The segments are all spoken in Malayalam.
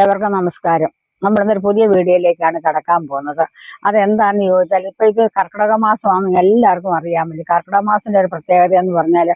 ഏവർക്കും നമസ്കാരം. നമ്മളിന്നൊരു പുതിയ വീഡിയോയിലേക്കാണ് കടക്കാൻ പോകുന്നത്. അതെന്താണെന്ന് ചോദിച്ചാൽ ഇപ്പൊ ഇത് കർക്കിടക മാസമാണെന്ന് എല്ലാവർക്കും അറിയാൻ അറിയാമല്ലോ കർക്കിടക മാസത്തിന്റെ ഒരു പ്രത്യേകത എന്ന് പറഞ്ഞാൽ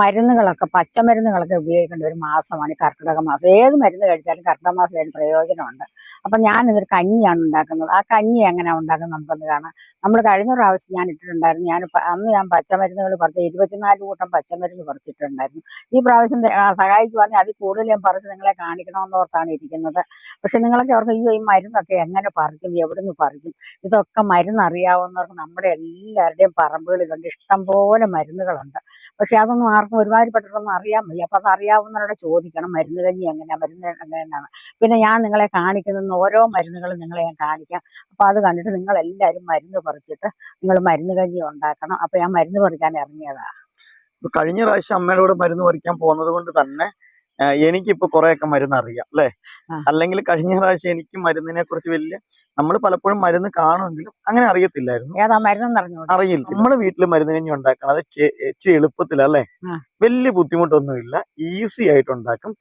മരുന്നുകളൊക്കെ പച്ചമരുന്നുകളൊക്കെ ഉപയോഗിക്കേണ്ട ഒരു മാസമാണ് ഈ കർക്കിടക മാസം. ഏത് മരുന്ന് കഴിച്ചാലും കർക്കിടക മാസം അതിന് പ്രയോജനമുണ്ട്. അപ്പൊ ഞാൻ ഇതൊരു കഞ്ഞിയാണ് ഉണ്ടാക്കുന്നത്. ആ കഞ്ഞി എങ്ങനെയാണ് ഉണ്ടാക്കുന്നത് നമുക്കൊന്ന് കാണാം. നമ്മൾ കഴിഞ്ഞ പ്രാവശ്യം ഞാൻ ഇട്ടിട്ടുണ്ടായിരുന്നു. ഞാൻ അന്ന് ഞാൻ പച്ചമരുന്നുകൾ പറിച്ച് ഇരുപത്തിനാല് കൂട്ടം പച്ചമരുന്ന് പറിച്ചിട്ടുണ്ടായിരുന്നു. ഈ പ്രാവശ്യം സഹായിക്കുവാണെങ്കിൽ അതിൽ കൂടുതൽ ഞാൻ പറിച്ച് നിങ്ങളെ കാണിക്കണമെന്നോർത്താണ് ഇരിക്കുന്നത്. പക്ഷെ നിങ്ങളൊക്കെ അവർക്ക് അയ്യോ ഈ മരുന്നൊക്കെ എങ്ങനെ പറിക്കും? എവിടുന്ന് പറിക്കും? ഇതൊക്കെ മരുന്ന് അറിയാവുന്നവർക്ക് നമ്മുടെ എല്ലാവരുടെയും പറമ്പുകളിലുണ്ട് ഇഷ്ടം പോലെ മരുന്നുകളുണ്ട്. പക്ഷെ അതൊന്നും ആർക്കും ഒരുമാതിരിപ്പെട്ടതൊന്നും അറിയാൻ വയ്യ. അപ്പൊ അത് അറിയാവുന്നവരോട് ചോദിക്കണം. മരുന്ന് കഞ്ഞി എങ്ങനെയാ? മരുന്ന് എങ്ങനെയാണ് പിന്നെ ഞാൻ നിങ്ങളെ കാണിക്കുന്ന ഓരോ മരുന്നുകളും നിങ്ങളെ ഞാൻ കാണിക്കാം. അപ്പൊ അത് കണ്ടിട്ട് നിങ്ങൾ എല്ലാരും മരുന്ന് പറിച്ചിട്ട് നിങ്ങൾ മരുന്ന് കഞ്ഞി ഉണ്ടാക്കണം. അപ്പൊ ഞാൻ മരുന്ന് പറിക്കാൻ ഇറങ്ങിയതാ. കഴിഞ്ഞ പ്രാവശ്യം അമ്മയുടെ കൂടെ മരുന്ന് പറിക്കാൻ പോകുന്നത് കൊണ്ട് തന്നെ എനിക്കിപ്പോ കുറെയൊക്കെ മരുന്ന് അറിയാം അല്ലെ അല്ലെങ്കിൽ കഴിഞ്ഞ പ്രാവശ്യം എനിക്ക് മരുന്നിനെ കുറിച്ച് വലിയ നമ്മൾ പലപ്പോഴും മരുന്ന് കാണുമെങ്കിലും അങ്ങനെ അറിയത്തില്ലായിരുന്നു. അറിയില്ല നമ്മുടെ വീട്ടിൽ മരുന്ന് കഞ്ഞി ഉണ്ടാക്കണം. അത് ഇച്ചിരി എളുപ്പത്തിലല്ലേ വലിയ ബുദ്ധിമുട്ടൊന്നുമില്ല. ഈസി ആയിട്ട് ഉണ്ടാക്കും.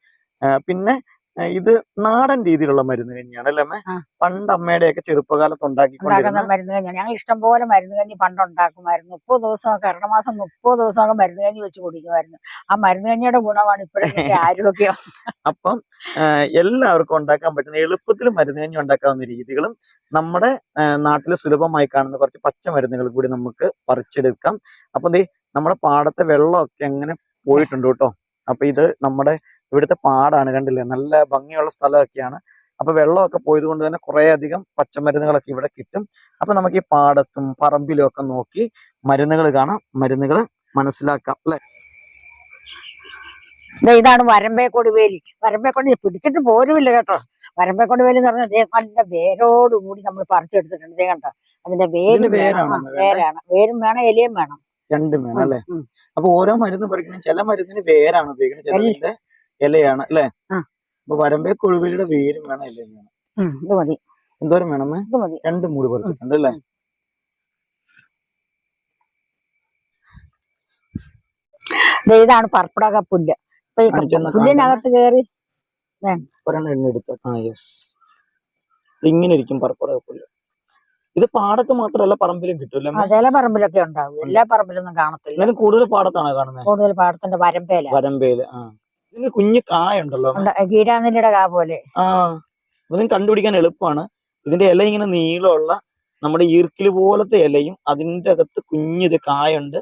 പിന്നെ ഇത് നാടൻ രീതിയിലുള്ള മരുന്ന് കഞ്ഞിയാണ് അല്ലേ അമ്മേ? പണ്ട് അമ്മയുടെയൊക്കെ ചെറുപ്പകാലത്ത് ഉണ്ടാക്കിക്കൊണ്ടിരുന്ന മരുന്ന് കഞ്ഞി ഞങ്ങൾ ഇഷ്ടം പോലെ മരുന്ന് കഞ്ഞി പണ്ട് ഉണ്ടാക്കുമായിരുന്നു മുപ്പത് ദിവസമൊക്കെ മാസം മുപ്പത് ദിവസമൊക്കെ മരുന്ന് കഞ്ഞി വെച്ച് കുടിക്കുമായിരുന്നു. ആ മരുന്ന് കഞ്ഞിയുടെ ഗുണമാണ് ഇപ്പോഴത്തെ ആരോഗ്യം. അപ്പം എല്ലാവർക്കും ഉണ്ടാക്കാൻ പറ്റുന്ന എളുപ്പത്തിൽ മരുന്ന് കഞ്ഞി ഉണ്ടാക്കാവുന്ന രീതികളും നമ്മുടെ നാട്ടിൽ സുലഭമായി കാണുന്ന കുറച്ച് പച്ചമരുന്നുകൾ കൂടി നമുക്ക് പറിച്ചെടുക്കാം. അപ്പൊ നമ്മുടെ പാടത്തെ വെള്ളമൊക്കെ അങ്ങനെ പോയിട്ടുണ്ട് കേട്ടോ? അപ്പൊ ഇത് നമ്മുടെ ഇവിടുത്തെ പാടാണ് കണ്ടില്ലേ? നല്ല ഭംഗിയുള്ള സ്ഥലമൊക്കെയാണ്. അപ്പൊ വെള്ളമൊക്കെ പോയത് കൊണ്ട് തന്നെ കുറെ അധികം പച്ചമരുന്നുകളൊക്കെ ഇവിടെ കിട്ടും. അപ്പൊ നമുക്ക് ഈ പാടത്തും പറമ്പിലും ഒക്കെ നോക്കി മരുന്നുകൾ കാണാം. മരുന്നുകൾ മനസ്സിലാക്കാം അല്ലെ? ഇതാണ് വരമ്പേ വേലി വരമ്പേ കൊണ്ട് പിടിച്ചിട്ട് പോരുമില്ല കേട്ടോ. വരമ്പേ വേലി എന്ന് പറഞ്ഞാൽ നല്ല വേരോടുകൂടി നമ്മൾ പറിച്ചെടുത്തിട്ടുണ്ട്. കണ്ടോ? അതിന്റെ വേരും? വേരാണ്? വേരും വേണം ഇലയും വേണം. രണ്ടും വേണം അല്ലെ. അപ്പൊ ഓരോ മരുന്ന് പറിക്കണം ചില മരുന്നിന് വേരാണ് ഉപയോഗിക്കുന്നത്. ചിലതിന്റെ ഇലയാണ് അല്ലെ? അപ്പൊ വരമ്പേ കൊഴുവിലിയുടെ വേരും വേണം ഇലയും വേണം. ഇത് മതി. എന്തോരം വേണമേ രണ്ടും മൂട് പറിച്ചിട്ടുണ്ട് അല്ലെ? ഇതാണ് പർപ്പിടക പുല്ല്. പുല്ലിനകത്ത് കയറി ഒരെണ്ണം എണ്ണ എടുത്തു. ആ യെസ് ഇങ്ങനെ ഇരിക്കും പർപ്പടക പുല്ല്. ഇത് പാടത്ത് മാത്രമല്ല പറമ്പിലും കിട്ടും അല്ലേ ചില പറമ്പിലൊക്കെ ഉണ്ടാവും. എല്ലാ പറമ്പിലൊന്നും കാണത്തില്ല. എന്നാലും കൂടുതൽ പാടത്താണോ കാണുന്നത് കൂടുതൽ പാടത്തിന്റെ വരമ്പേല വരമ്പേൽ ആ. ഇതിന് കുഞ്ഞു കായ ഉണ്ടല്ലോ അമ്മേ? കീരാന്നിന്റെ കാ പോലെ. ആ അപ്പൊ കണ്ടുപിടിക്കാൻ എളുപ്പമാണ്. ഇതിന്റെ ഇല ഇങ്ങനെ നീളമുള്ള നമ്മുടെ ഈർക്കിൽ പോലത്തെ ഇലയും അതിന്റെ അകത്ത് കുഞ്ഞിത് കായുണ്ട്.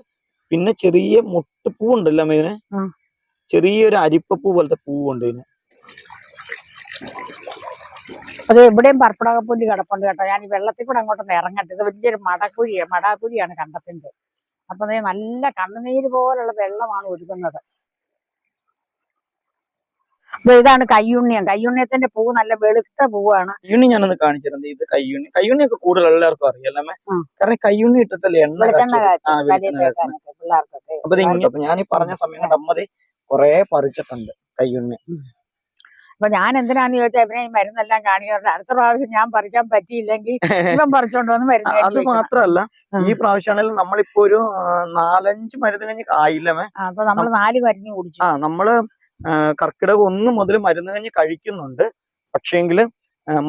പിന്നെ ചെറിയ മുട്ടുപൂ ഉണ്ടല്ലോ ഇതിന്. ചെറിയൊരു അരിപ്പപ്പൂ പോലത്തെ പൂവുണ്ട് ഇതിന്. അത് എവിടെയും പർപ്പടകപ്പുല്ല് പുല്ല് കിടപ്പുണ്ട് കേട്ടോ. ഞാൻ ഈ വെള്ളത്തിൽ കൂടെ അങ്ങോട്ടൊന്ന് ഇറങ്ങട്ടെ. ഇത് വലിയൊരു മടക്കുഴിയാണ് മടാക്കുഴിയാണ് കണ്ടത്തിന്റെ. അപ്പൊ നല്ല കണ്ണുനീര് പോലുള്ള വെള്ളമാണ് ഒഴുകുന്നത് അപ്പൊ ഇതാണ് കയ്യുണ്ണിയം. കയ്യുണ്ണിയത്തിന്റെ പൂ നല്ല വെളുത്ത പൂവാണ്. കയ്യുണ്ണി ഞാനൊന്ന് കാണിച്ചിരുന്നത് ഇത് കയ്യുണ്ണി കയ്യുണ്ണി ഒക്കെ കൂടുതൽ എല്ലാവർക്കും അറിയാലേ കാരണം കയ്യുണ്ണി ഇട്ടിട്ടല്ലേ എണ്ണ അപ്പൊ ഞാൻ ഈ പറഞ്ഞ സമയം അമ്മതി കൊറേ പറിച്ചിട്ടുണ്ട് കയ്യുണ്ണി അപ്പൊ ഞാൻ എന്തിനാന്ന് ചോദിച്ചാൽ ഇവനെ ഈ മരുന്നെല്ലാം കാണിക്കാറുണ്ട്. അടുത്ത പ്രാവശ്യം ഞാൻ പറിക്കാൻ പറ്റിയില്ലെങ്കിൽ ഇവൻ പറിച്ചോണ്ട് വന്ന് മരുന്ന് അത് കഞ്ഞി. മാത്രല്ല. ഈ പ്രാവശ്യമാണെങ്കിലും നമ്മളിപ്പോ ഒരു നാലഞ്ച് മരുന്ന് കഴിഞ്ഞ് ആയില്ലമേ അപ്പൊ നമ്മൾ നാല് മരുന്ന് കുടിച്ചു. ആ നമ്മൾ കർക്കിടകം ഒന്ന് മുതൽ മരുന്ന് കഞ്ഞി കഴിക്കുന്നുണ്ട്. പക്ഷേങ്കിൽ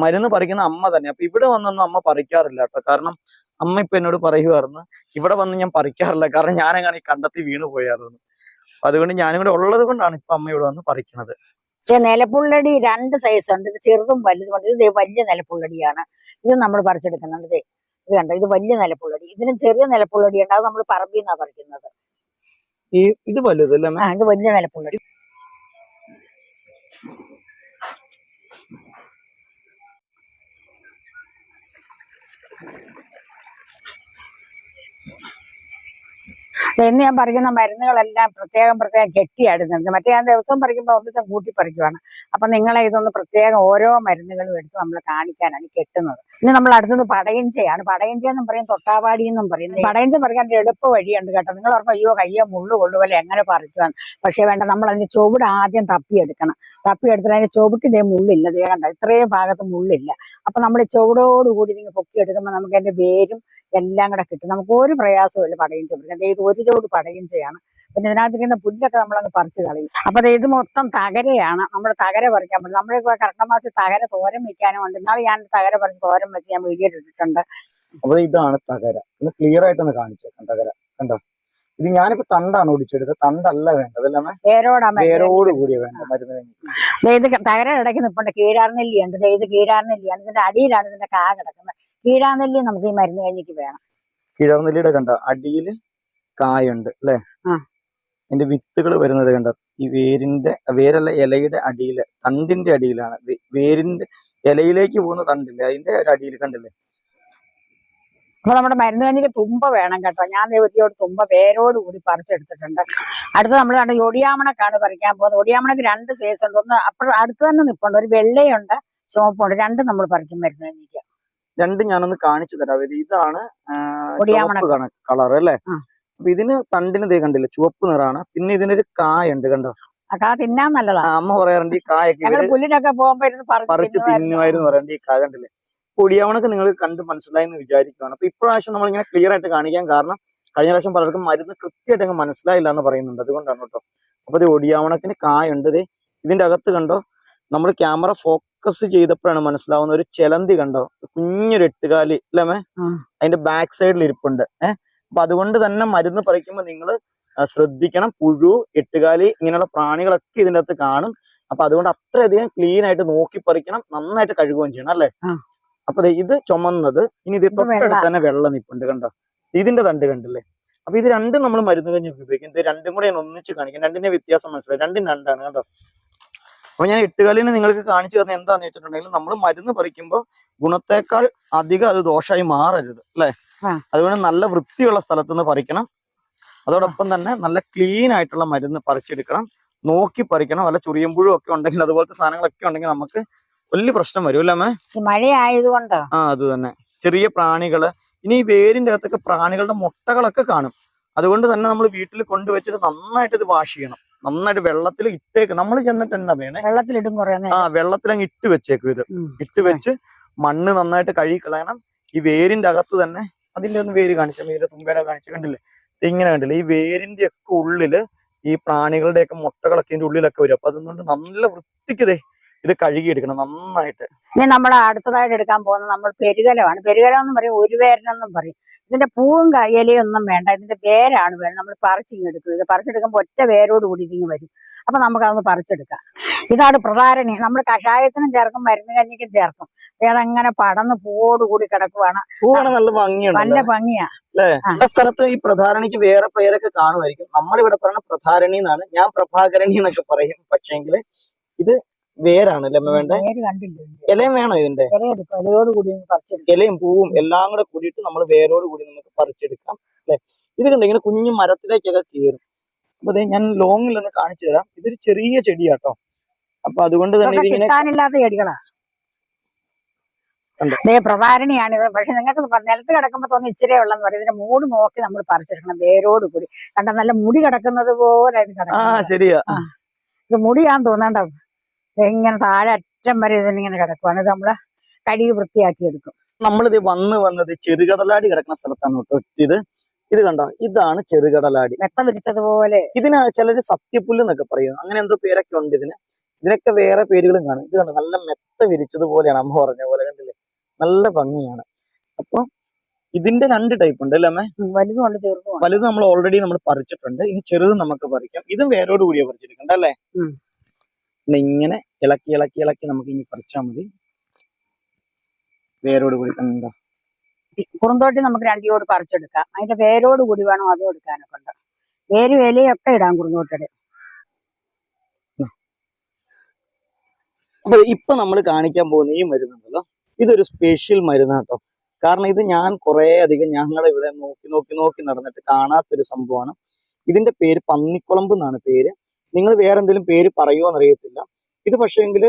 മരുന്ന് പറിക്കുന്ന അമ്മ തന്നെ. അപ്പൊ ഇവിടെ വന്നൊന്നും അമ്മ പറിക്കാറില്ല കേട്ടോ. കാരണം അമ്മ ഇപ്പൊ എന്നോട് പറയുമായിരുന്നു ഇവിടെ വന്ന് ഞാൻ പറിക്കാറില്ല. കാരണം ഞാനങ്ങനെ കണ്ടെത്തി വീണ് പോയായിരുന്നു അതുകൊണ്ട് ഞാനും കൂടെ ഉള്ളത് കൊണ്ടാണ് ഇപ്പൊ അമ്മ ഇവിടെ വന്ന് പറിക്കണത്. ഇത് നിലപ്പുള്ളടി രണ്ട് സൈസ് ഉണ്ട്. ഇത് ചെറുതും വലുതും ഉണ്ട്. ഇത് വലിയ നിലപ്പുള്ളടിയാണ്. ഇത് നമ്മൾ പറിച്ചെടുക്കുന്നുണ്ട് ദേ ഇത് കണ്ടോ? ഇത് വലിയ നിലപ്പുള്ളടി. ഇതിന് ചെറിയ നിലപ്പുള്ളടി ഉണ്ട്. അത് നമ്മൾ പറമ്പിൽ നിന്നാണ് പറിക്കുന്നത്. ഈ ഇത് വലുതല്ലേ ആ ഇത് വലിയ നിലപ്പുള്ളടി. എന്ന് ഞാൻ പറിക്കുന്ന മരുന്നുകളെല്ലാം പ്രത്യേകം പ്രത്യേകം കെട്ടിയാടുന്നുണ്ട്. മറ്റേ ഞാൻ ദിവസവും പറിക്കുമ്പോൾ ഒന്നിച്ചും കൂട്ടി പറിക്കുവാണ് അപ്പൊ നിങ്ങളെ ഇതൊന്ന് പ്രത്യേകം ഓരോ മരുന്നുകളും എടുത്ത് നമ്മൾ കാണിക്കാനാണ് കെട്ടുന്നത്. ഇനി നമ്മൾ അടുത്തത് പടയഞ്ചയാണ്. പടയഞ്ച പറയും തൊട്ടാവാടി എന്നും പറയും പടയഞ്ച ഒരു എളുപ്പ വഴിയുണ്ട് കേട്ടോ. നിങ്ങൾ ഓർമ്മ അയ്യോ കയ്യോ മുള്ളു കൊള്ളുപോലെ എങ്ങനെ പറിക്കുവാൻ. പക്ഷേ വേണ്ട നമ്മൾ അതിന്റെ ചുവട് ആദ്യം തപ്പിയെടുക്കണം. തപ്പിയെടുത്തിട്ട് അതിന്റെ ചുവട്ടിന്റെ മുള്ളില്ല. ദേ കണ്ട ഇത്രയും ഭാഗത്ത് മുള്ളില്ല. അപ്പൊ നമ്മൾ ചുവടോടുകൂടി നിങ്ങൾ പൊക്കിയെടുക്കുമ്പോൾ നമുക്ക് അതിന്റെ വേരും എല്ലാം കൂടെ കിട്ടും. നമുക്ക് ഒരു പ്രയാസവും ഇല്ല പടയും ചെയ്യും ഇത് ഒരു ചോട് പടയും ചെയ്യാണ്. പിന്നെ ഇതിനകത്തിരിക്കുന്ന പുല്ലൊക്കെ നമ്മളങ്ങ് പറിച്ചു കളയും. അപ്പൊ ഇത് മൊത്തം തകരയാണ്. നമ്മൾ തകര പറിക്കാൻ പറ്റും. നമ്മളിപ്പോ കർക്കിടക മാസത്തിൽ തകര തോരൻ വെക്കാനും ഉണ്ട്. എന്നാൽ ഞാൻ തകര പറിച്ച് തോരൻ വെച്ച് ഞാൻ വീഡിയോ ഇട്ടിട്ടുണ്ട്. അപ്പൊ ഇതാണ് തകര. ഒന്ന് ക്ലിയർ ആയിട്ടൊന്ന് കാണിച്ചേക്കാം തകര. കണ്ടോ? ഇത് ഞാനിപ്പോ തണ്ടാണ് ഒടിച്ചെടുത്തത്. തണ്ടല്ല വേണ്ടത് വേരോടാ കൂടിയ വേണ്ട മരുന്ന് ഇത് തകര ഇടയ്ക്ക് ഇപ്പൊ കീഴാർ നെല്ലിയുണ്ട് ഇത് ഇത് കീഴാർനെല്ലിയാണ്. ഇതിന്റെ അടിയിലാണ് ഇതിന്റെ കാ കിടക്കുന്നത്. കീഴാർനെല്ലി നമുക്ക് ഈ മരുന്ന് കഴിഞ്ഞിട്ട് വേണം. കിഴർനെല്ലിയുടെ കണ്ടോ അടിയിൽ കായുണ്ട് അല്ലേ. അതിന്റെ വിത്തുകൾ വരുന്നത് കണ്ടോ ഈ വേരിന്റെ വേരല്ല ഇലയുടെ അടിയിൽ തണ്ടിന്റെ അടിയിലാണ്. വേരിന്റെ ഇലയിലേക്ക് പോകുന്ന തണ്ടില്ലേ? അതിന്റെ ഒരു അടിയിൽ കണ്ടില്ലേ? അപ്പൊ നമ്മുടെ മരുന്ന് കഞ്ഞിക്ക് തുമ്പ വേണം കേട്ടോ. ഞാൻ ഒരുപാട് തുമ്പ വേരോട് കൂടി പറിച്ചെടുത്തിട്ടുണ്ട്. അടുത്ത് നമ്മൾ കണ്ട ഒടിയാമണക്കാണ് പറിക്കാൻ പോകുന്നത്. ഒടിയാമണക്ക് രണ്ട് സൈസ് ഉണ്ട് ഒന്ന് അപ്പോൾ അടുത്ത് തന്നെ നിൽപ്പുണ്ട് ഒരു വെള്ളയുണ്ട് ചുവപ്പുണ്ട് രണ്ടും നമ്മൾ പറിക്കും മരുന്ന് കഞ്ഞിക്ക് രണ്ട് ഞാനൊന്ന് കാണിച്ചു തരാം. അവർ ഇതാണ് ഒടിയാമണക്ക്. കളർ അല്ലേ? അപ്പൊ ഇതിന് തണ്ടിന് ദേ കണ്ടില്ല ചുവപ്പ് നിറാണ്. പിന്നെ ഇതിനൊരു കായുണ്ട് കണ്ടോ? തിന്നാൻ നല്ലതാ. അമ്മ പറയാറുണ്ട് ഈ കായൊക്കെ പറിച്ച് തിന്നുമായിരുന്നു പറയണ്ട ഈ കായ കണ്ടില്ലേ? പൊടിയാവണക്ക് നിങ്ങൾ കണ്ട് മനസ്സിലായി എന്ന് വിചാരിക്കുകയാണ് അപ്പൊ ഇപ്രാവശ്യം നമ്മൾ ഇങ്ങനെ ക്ലിയർ ആയിട്ട് കാണിക്കാൻ കാരണം കഴിഞ്ഞ പ്രാവശ്യം പലർക്കും മരുന്ന് കൃത്യമായിട്ട് അങ്ങ് മനസ്സിലായില്ല എന്ന് പറയുന്നുണ്ട്. അതുകൊണ്ടാണ് കേട്ടോ. അപ്പൊ ഇത് ഒടിയാവണക്കിന് കായുണ്ട് ഇതിന്റെ അകത്ത് കണ്ടോ? നമ്മൾ ക്യാമറ ഫോക്കസ് ചെയ്തപ്പോഴാണ് മനസ്സിലാവുന്ന ഒരു ചെലന്തി കണ്ടോ? കുഞ്ഞൊരു എട്ടുകാലി അല്ലേ അതിന്റെ ബാക്ക് സൈഡിൽ ഇരിപ്പുണ്ട്. ഏഹ് അപ്പൊ അതുകൊണ്ട് തന്നെ മരുന്ന് പറിക്കുമ്പോൾ നിങ്ങൾ ശ്രദ്ധിക്കണം. പുഴു എട്ടുകാലി ഇങ്ങനെയുള്ള പ്രാണികളൊക്കെ ഇതിന്റെ അകത്ത് കാണും. അപ്പൊ അതുകൊണ്ട് അത്രയധികം ക്ലീൻ ആയിട്ട് നോക്കി പറിക്കണം. നന്നായിട്ട് കഴുകുകയും ചെയ്യണം അല്ലേ. അപ്പൊ ഇത് ചുമന്നത്. ഇനി ഇത് ഇത് തൊട്ടടുത്ത് തന്നെ വെള്ളം നിപ്പുണ്ട് കണ്ടോ? ഇതിന്റെ തണ്ട് കണ്ടില്ലേ? അപ്പൊ ഇത് രണ്ടും നമ്മൾ മരുന്ന് കഞ്ഞി ഉപയോഗിക്കും. ഇത് രണ്ടും കൂടെ ഞാൻ ഒന്നിച്ച് കാണിക്കും. രണ്ടിന്റെ വ്യത്യാസം മനസ്സിലായി. രണ്ടും രണ്ടാണ് കേട്ടോ അപ്പൊ ഞാൻ എട്ടുകാലിന് നിങ്ങൾക്ക് കാണിച്ചു തന്നെ എന്താന്ന് വെച്ചിട്ടുണ്ടെങ്കിൽ നമ്മൾ മരുന്ന് പറിക്കുമ്പോൾ ഗുണത്തേക്കാൾ അധികം അത് ദോഷമായി മാറരുത് അല്ലെ. അതുകൊണ്ട് നല്ല വൃത്തിയുള്ള സ്ഥലത്ത് നിന്ന് പറിക്കണം. അതോടൊപ്പം തന്നെ നല്ല ക്ലീൻ ആയിട്ടുള്ള മരുന്ന് പറിച്ചെടുക്കണം. നോക്കി പറിക്കണം. വല്ല ചുറിയമ്പുഴും ഒക്കെ ഉണ്ടെങ്കിൽ അതുപോലത്തെ സാധനങ്ങളൊക്കെ ഉണ്ടെങ്കിൽ നമുക്ക് വലിയ പ്രശ്നം വരും അല്ലേ മഴയായതുകൊണ്ട്? ആ അത് തന്നെ. ചെറിയ പ്രാണികൾ ഇനി ഈ വേരിന്റെ അകത്തൊക്കെ പ്രാണികളുടെ മുട്ടകളൊക്കെ കാണും. അതുകൊണ്ട് തന്നെ നമ്മൾ വീട്ടിൽ കൊണ്ടുവച്ചിട്ട് നന്നായിട്ട് ഇത് വാഷ് ചെയ്യണം. നന്നായിട്ട് വെള്ളത്തിൽ ഇട്ടേക്ക്. നമ്മൾ ചെന്നിട്ട് എന്നാ വേണേ വെള്ളത്തിലിടും കുറെ ആ അങ്ങ് ഇട്ട് വെച്ചേക്കും ഇത്. ഇട്ട് വെച്ച് മണ്ണ് നന്നായിട്ട് കഴുകി കളയണം. ഈ വേരിന്റെ അകത്ത് തന്നെ അതിന്റെ ഒന്ന് വേര് കാണിച്ച വേര് തുമ്പേര കാണിച്ച കണ്ടില്ലേ? ഇങ്ങനെ കണ്ടില്ലേ? ഈ വേരിന്റെ ഒക്കെ ഉള്ളിൽ ഈ പ്രാണികളുടെ ഒക്കെ മുട്ടകളൊക്കെ ഇതിന്റെ ഉള്ളിലൊക്കെ വരും. അപ്പൊ അതുകൊണ്ട് നല്ല വൃത്തിക്ക് ദേ ഇത് കഴുകിയെടുക്കണം നന്നായിട്ട്. ഇനി നമ്മൾ അടുത്തതായിട്ട് എടുക്കാൻ പോകുന്നത് നമ്മൾ പെരുകലമാണ്. പെരുകലം എന്ന് പറയും ഒരു വേരനെന്നും പറയും. ഇതിന്റെ പൂവും ഇലയൊന്നും വേണ്ട. ഇതിന്റെ വേരാണ് വേണം നമ്മൾ പറിച്ചിങ്ങെടുക്കുന്നത് ഇത് പറിച്ചെടുക്കുമ്പോൾ ഒറ്റ വേരോട് കൂടി ഇതിങ്ങ് വരും. അപ്പൊ നമുക്കതൊന്ന് പറിച്ചെടുക്കാം. ഇതാണ് പ്രധാരണി. നമ്മൾ കഷായത്തിനും ചേർക്കും മരുന്ന് കഞ്ഞിക്കും ചേർക്കും. അതങ്ങനെ പടന്ന് പൂവോട് കൂടി കിടക്കുവാണ്. പൂവാണ് നല്ല ഭംഗിയാണ് നല്ല ഭംഗിയാ. പല സ്ഥലത്ത് ഈ പ്രധാരണിക്ക് വേറെ പേരൊക്കെ കാണുമായിരിക്കും. നമ്മളിവിടെ പറയുന്ന പ്രധാരണി എന്നാണ് ഞാൻ പ്രഭാകരണി എന്നൊക്കെ പറയും. പക്ഷേങ്കിൽ ഇത് വേരാണ് അല്ലേ വേണ്ട? കണ്ടില്ല. ഇലയും വേണോ ഇതിന്റെ? ഇലയെടുക്കും ഇലയോട് കൂടി ഇങ്ങ് പറിച്ചെടുക്കും. ഇലയും പൂവും എല്ലാം കൂടെ കൂടിയിട്ട് നമ്മൾ വേരോട് കൂടി നമുക്ക് പറിച്ചെടുക്കാം അല്ലെ? ഇത് കണ്ട ഇങ്ങനെ കുഞ്ഞു മരത്തിലേക്കൊക്കെ കീറും. അപ്പൊ ദേ ഞാൻ ലോങ്ങിൽ ഒന്ന് കാണിച്ചു തരാം. ഇതൊരു ചെറിയ ചെടിയാട്ടോ. അപ്പൊ അതുകൊണ്ട് തന്നെ ഇതൊക്കെ ഇതിങ്ങനെ കിട്ടാനില്ലാത്ത ചെടികളാ. കണ്ടോ? ദേ പ്രധാരണിയാണിത് പക്ഷെ നിങ്ങൾക്ക് നിലത്ത് കിടക്കുമ്പോ തോന്നി ഇച്ചിരി ഉള്ളെന്ന് പറയും. ഇതിന്റെ മൂട് നോക്കി നമ്മൾ പറിച്ചെടുക്കണം വേരോട് കൂടി. കണ്ട നല്ല മുടി കിടക്കുന്നത് പോലെ ഇത് ആ കിടക്കുന്നത് ശരിയാ ഇത് മുടിയാന്ന് തോന്നണ്ട. ഇങ്ങനെ താഴെ അറ്റം വരെ ഇതിങ്ങനെ കിടക്കുവാണ്. ഇത് നമ്മൾ കഴുകി വൃത്തിയാക്കി എടുക്കും. നമ്മളിത് വന്ന് വന്നത് ചെറുകടലാടി കിടക്കുന്ന സ്ഥലത്താണ് കേട്ടോ. ഇത് ഇത് കണ്ടോ? ഇതാണ് ചെറുകടലാടി. വെട്ട വിരിച്ചതുപോലെ ഇതിന് ചിലര് സത്യപുല്ല് എന്നൊക്കെ പറയും അങ്ങനെ എന്തോ പേരൊക്കെ ഉണ്ട് ഇതിന്. ഇതിനൊക്കെ വേറെ പേരുകളും കാണും. ഇത് കണ്ടോ? നല്ല മെത്ത വിരിച്ചതുപോലെയാണ് അമ്മ പറഞ്ഞ പോലെ കണ്ടില്ലേ? നല്ല ഭംഗിയാണ്. അപ്പൊ ഇതിന്റെ രണ്ട് ടൈപ്പ് ഉണ്ട് അല്ലേ അമ്മേ? വലുതും ചെറുതും വലുത് നമ്മൾ ഓൾറെഡി നമ്മൾ പറിച്ചിട്ടുണ്ട്. ഇനി ചെറുത് നമുക്ക് പറിക്കാം. ഇതും വേരോട് കൂടിയാ പറിച്ചെടുക്കണ്ട അല്ലേ? ഇങ്ങനെ ഇളക്കി ഇളക്കി ഇളക്കി നമുക്ക് ഇനി പറിച്ചാൽ മതി. വേരോട് കൂടി കണ്ടോ കുറുന്തോട്ടി നമുക്ക് രണ്ടിയോട് പറിച്ചെടുക്കാം. അതിന്റെ വേരോട് കൂടി വേണം അതും എടുക്കാനൊക്കെ ഉണ്ട്. വേരും ഇലയൊക്കെ ഇടാം കുറുന്തോട്ടിൽ. അപ്പൊ ഇപ്പൊ നമ്മൾ കാണിക്കാൻ പോകുന്ന ഈ മരുന്നുണ്ടല്ലോ. ഇതൊരു സ്പെഷ്യൽ മരുന്നാട്ടോ കാരണം ഇത് ഞാൻ കുറെ അധികം ഞങ്ങളെ ഇവിടെ നോക്കി നോക്കി നോക്കി നടന്നിട്ട് കാണാത്തൊരു സംഭവമാണ്. ഇതിന്റെ പേര് പന്നിക്കുളമ്പ് എന്നാണ് പേര്. നിങ്ങൾ വേറെ എന്തെങ്കിലും പേര് പറയുമോ എന്നറിയത്തില്ല. ഇത് പക്ഷേങ്കിൽ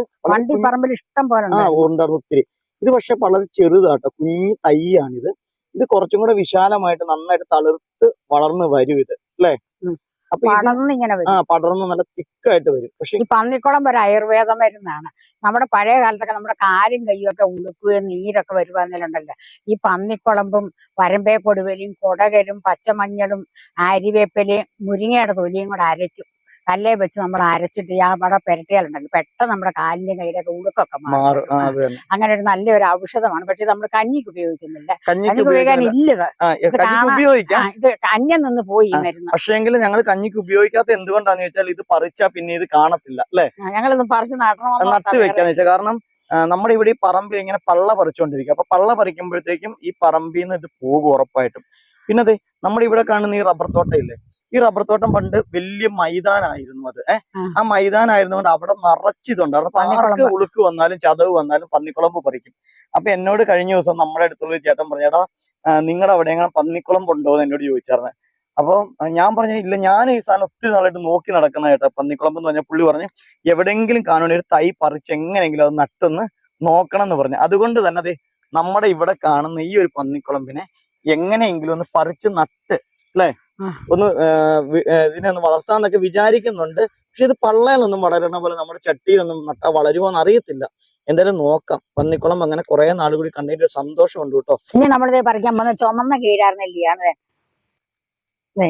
പറമ്പിൽ ഇഷ്ടം പോലെ ആ ഉണ്ട് ഉണ്ടായിരുന്നു ഒത്തിരി. ഇത് പക്ഷെ വളരെ ചെറുതാട്ടോ കുഞ്ഞു തൈയാണിത്. ഇത് കുറച്ചും കൂടെ വിശാലമായിട്ട് നന്നായിട്ട് തളിർത്ത് വളർന്ന് വരും ഇത്. അല്ലേ. അപ്പൊ ആ പടർന്ന് നല്ല തിക്കായിട്ട് വരും. പക്ഷെ ഈ പന്നിക്കുളം ഒരു ആയുർവേദ മരുന്നാണ് നമ്മുടെ പഴയ കാലത്തൊക്കെ നമ്മുടെ കാലും കയ്യും ഒക്കെ ഉളുക്കുകയും നീരൊക്കെ വരുവാന്നിലുണ്ടല്ലോ. ഈ പന്നിക്കുളമ്പും വരമ്പേ കൊടുവലിയും കൊടകലും പച്ചമഞ്ഞളും ആര്യവേപ്പിലയും മുരിങ്ങയുടെ തൊലിയും കൂടെ അരയ്ക്കും. കല്ലേ വെച്ച് നമ്മൾ അരച്ചിട്ട് ഈ അവിടെ പെരട്ടിയാലുണ്ടെങ്കിൽ പെട്ടെന്ന് നമ്മുടെ കാലിന്റെ കയ്യിലൊക്കെ ഉടുക്കൊക്കെ മാറും അങ്ങനെ ഒരു നല്ലൊരു ഔഷധമാണ്. പക്ഷെ നമ്മൾ കഞ്ഞിക്ക് ഉപയോഗിക്കുന്നില്ല. കഞ്ഞിക്ക് ഉപയോഗിക്കാൻ ഇല്ലത്. ഇത് അന്യം നിന്ന് പോയി. മരുന്ന്. പക്ഷേങ്കിൽ ഞങ്ങൾ കഞ്ഞിക്ക് ഉപയോഗിക്കാത്ത എന്തുകൊണ്ടാന്ന് വെച്ചാൽ ഇത് പറിച്ചാ പിന്നെ ഇത് കാണത്തില്ല അല്ലെ? ഞങ്ങളിത് പറിച്ച് നടണം നട്ടു വെക്കാന്ന് വെച്ചാൽ കാരണം നമ്മുടെ ഇവിടെ ഈ പറമ്പിൽ ഇങ്ങനെ പള്ള പറിച്ചുകൊണ്ടിരിക്കും അപ്പൊ പള്ള പറിക്കുമ്പോഴത്തേക്കും ഈ പറമ്പിൽ നിന്ന് ഇത് പോകും ഉറപ്പായിട്ടും. പിന്നെ അതെ നമ്മുടെ ഇവിടെ കാണുന്ന ഈ റബ്ബർ തോട്ടം ഇല്ലേ ഈ റബ്ബർ തോട്ടം പണ്ട് വലിയ മൈതാനായിരുന്നു അത് ഏഹ് ആ. മൈതാനായിരുന്നുകൊണ്ട് അവിടെ നിറച്ചിതുണ്ടായിരുന്നു ആർക്ക്. ഉളുക്ക് വന്നാലും ചതവ് വന്നാലും പന്നിക്കുളമ്പ് പറിക്കും അപ്പൊ എന്നോട് കഴിഞ്ഞ ദിവസം നമ്മുടെ അടുത്തുള്ള ചേട്ടൻ പറഞ്ഞു ചേട്ടാ നിങ്ങളുടെ അവിടെ എങ്ങനെ പന്നിക്കുളമ്പ് ഉണ്ടോ എന്ന് എന്നോട് ചോദിച്ചായിരുന്നു അപ്പൊ ഞാൻ പറഞ്ഞു ഇല്ല ഞാൻ ഈ സാധനം ഒത്തിരി നാളായിട്ട് നോക്കി നടക്കുന്ന കേട്ടോ പന്നിക്കുളമ്പ് എന്ന് പറഞ്ഞ പുള്ളി പറഞ്ഞു എവിടെയെങ്കിലും കാണുകയാണെങ്കിൽ ഒരു തൈ പറിച്ച് എങ്ങനെയെങ്കിലും അത് നട്ടൊന്ന് നോക്കണം എന്ന് പറഞ്ഞു അതുകൊണ്ട് തന്നെ അതെ നമ്മുടെ ഇവിടെ കാണുന്ന ഈ ഒരു പന്നിക്കുളമ്പിനെ എങ്ങനെയെങ്കിലും ഒന്ന് പറിച്ച് നട്ട് അല്ലെ. ഒന്ന് ഇതിനെ ഒന്ന് വളർത്താന്നൊക്കെ വിചാരിക്കുന്നുണ്ട്. പക്ഷെ ഇത് പള്ളയിലൊന്നും വളരണ പോലെ നമ്മുടെ ചട്ടിയിലൊന്നും നട്ടാ വളരുമോ എന്ന് അറിയത്തില്ല എന്തായാലും നോക്കാം. പന്നിക്കുളം അങ്ങനെ കുറെ നാൾ കൂടി കണ്ടതിന്റെ ഒരു സന്തോഷമുണ്ട് കേട്ടോ. ഇനി നമ്മളിത് പറിക്കാൻ പോകുന്ന ചുമന്ന. ദേ